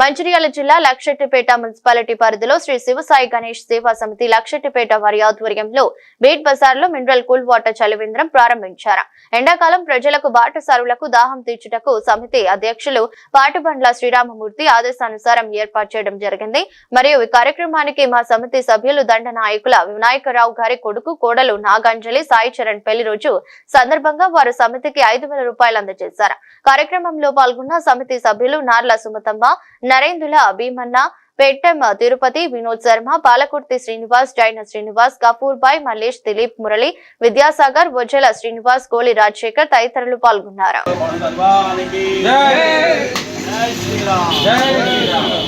మంచిర్యాల జిల్లా లక్షెట్టిపేట మున్సిపాలిటీ పరిధిలో శ్రీ శివసాయి గణేష్ సేవా సమితి లక్షెట్టిపేట వారి ఆధ్వర్యంలో బీట్ బజార్లో మినరల్ కూల్ వాటర్ చలివేంద్రం ప్రారంభించారు. ఎండాకాలం ప్రజలకు బాటసారులకు దాహం తీర్చుటకు సమితి అధ్యక్షులు పాటుబండ్ల శ్రీరామమూర్తి ఆదేశానుసారం ఏర్పాటు చేయడం జరిగింది. మరియు ఈ కార్యక్రమానికి మా సమితి సభ్యులు దండ నాయకుల వినాయకరావు గారి కొడుకు కోడలు నాగాంజలి సాయి చరణ్ పెళ్ళి రోజు సందర్భంగా వారు సమితికి ఐదు వేల రూపాయలు అందజేశారు. కార్యక్రమంలో పాల్గొన్న సమితి సభ్యులు నార్ల సుమతమ్మ నరేందుల భీమన్న పెట్టెం తిరుపతి వినోద్ శర్మ పాలకుర్తి శ్రీనివాస్ జైన శ్రీనివాస్ కపూర్ బాయ్ మల్లేష్ దిలీప్ మురళి విద్యాసాగర్ వజ్జల శ్రీనివాస్ గోలి రాజశేఖర్ తదితరులు పాల్గొన్నారు. భగవానికి జై శ్రీరామ్ జై శ్రీరామ్.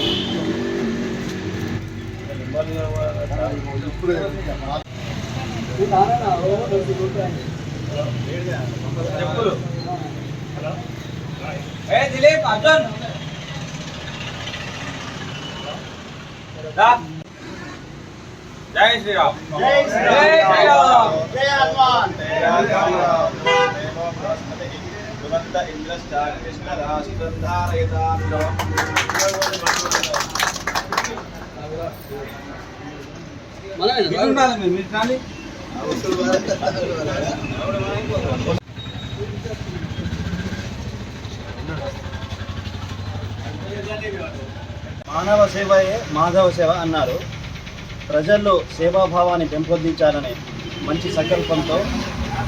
చెప్పులు ఏ దిలీప్ అర్జున్. జై శ్రీరామ్. జై శ్రీరామ్. జయ హనుమాన్ దురంత ఇంద్రశ్చారి కృష్ణ రాష్ట్రం ధారయతాం మానవ సేవయే మాధవ సేవ అన్నారు. ప్రజల్లో సేవాభావాన్ని పెంపొందించాలనే మంచి సంకల్పంతో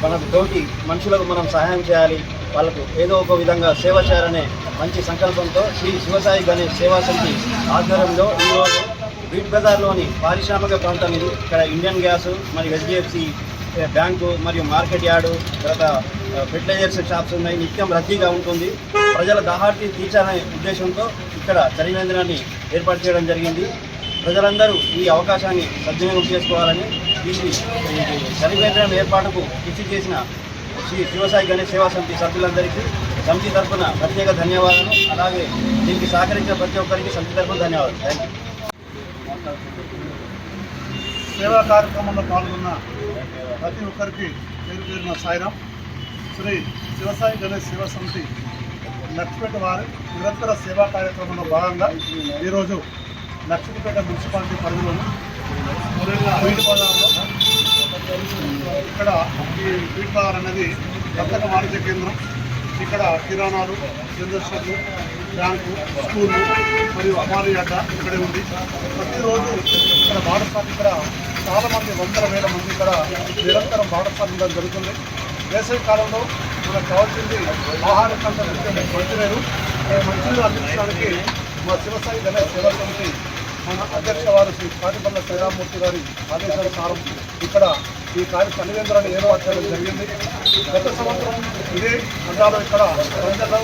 మనకు తోటి మనుషులకు మనం సహాయం చేయాలి. వాళ్ళకు ఏదో ఒక విధంగా సేవ చేయాలనే మంచి సంకల్పంతో శ్రీ శివసాయి గణేష్ సేవా సమితి ఆధ్వర్యంలో ఈరోజు బీట్ బజార్లోని పారిశ్రామిక ప్రాంతం ఇది. ఇక్కడ ఇండియన్ గ్యాస్ మరియు హెచ్డిఎఫ్సి బ్యాంకు మరియు మార్కెట్ యార్డు తర్వాత ఫెర్టిలైజర్స్ షాప్స్ ఉన్నాయి. నిత్యం రద్దీగా ఉంటుంది. ప్రజల దాహార్తి తీర్చాలనే ఉద్దేశంతో ఇక్కడ చలివేంద్రాన్ని ఏర్పాటు చేయడం జరిగింది. ప్రజలందరూ ఈ అవకాశాన్ని సద్వినియోగం చేసుకోవాలని ఈ ఈ చలివేంద్రం ఏర్పాటుకు కృషి చేసిన శ్రీ శివసాయి గణేష్ సేవా సమితి సభ్యులందరికీ సమితి తరఫున ప్రత్యేక ధన్యవాదాలు. అలాగే దీనికి సహకరించిన ప్రతి ఒక్కరికి సమితి తరఫున ధన్యవాదాలు. థ్యాంక్ సేవా కార్యక్రమంలో పాల్గొన్న ప్రతి ఒక్కరికి పేరు పేరున సాయిరాం. శ్రీ శివసాయి గణేష్ సేవా సమితి లక్ష్మీపేట వారి నిరంతర సేవా కార్యక్రమంలో భాగంగా ఈరోజు లక్ష్మీపేట మున్సిపాలిటీ పరిధిలోని బీట్ బజార్లో ఇక్కడ ఈ బీట్ బజార్ అనేది వర్తక వాణిజ్య కేంద్రం. ఇక్కడ కిరాణాలు జనరల్ బ్యాంకు స్కూళ్ళు మరియు అమారి అడ్డ ఇక్కడే ఉంది. ప్రతిరోజు ఇక్కడ భారతసారి ఇక్కడ చాలామంది వందల వేల మంది ఇక్కడ నిరంతరం భారతసారి జరుగుతుంది. వేసవి కాలంలో మనకు కావాల్సింది ఆహార కంటే ముఖ్యం మంచినీరు మంచినీరు అందించడానికి మా శివసాయి గణేష్ సేవా సమితి మన అధ్యక్ష వారు శ్రీ పాటిపల్ల శ్రీరామూర్తి గారి ఆదేశానుసారం ఇక్కడ ఈ కార్య పనివేంద్రాన్ని ఏర్పాటు చేయడం జరిగింది. గత సంవత్సరం ఇదే అందాలో ఇక్కడ రంజన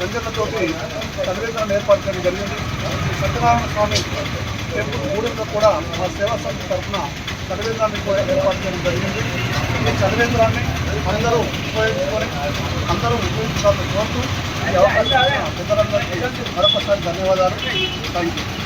రంజన్లతోటి పనివేంద్రాన్ని ఏర్పాటు చేయడం జరిగింది. సత్యనారాయణ స్వామి టెంపుల్ మూడింట్లో కూడా మా సేవా సమితి తరఫున చలివేంద్రాన్ని కూడా ఏర్పాటు చేయడం జరిగింది. ఈ చదివేంద్రాన్ని అందరూ ఉపయోగించుకొని అందరూ ఉపయోగించాలని కోరుతూ ఈ అవకాశం పెద్దలందరికీ మరొకసారి ధన్యవాదాలు. Thank you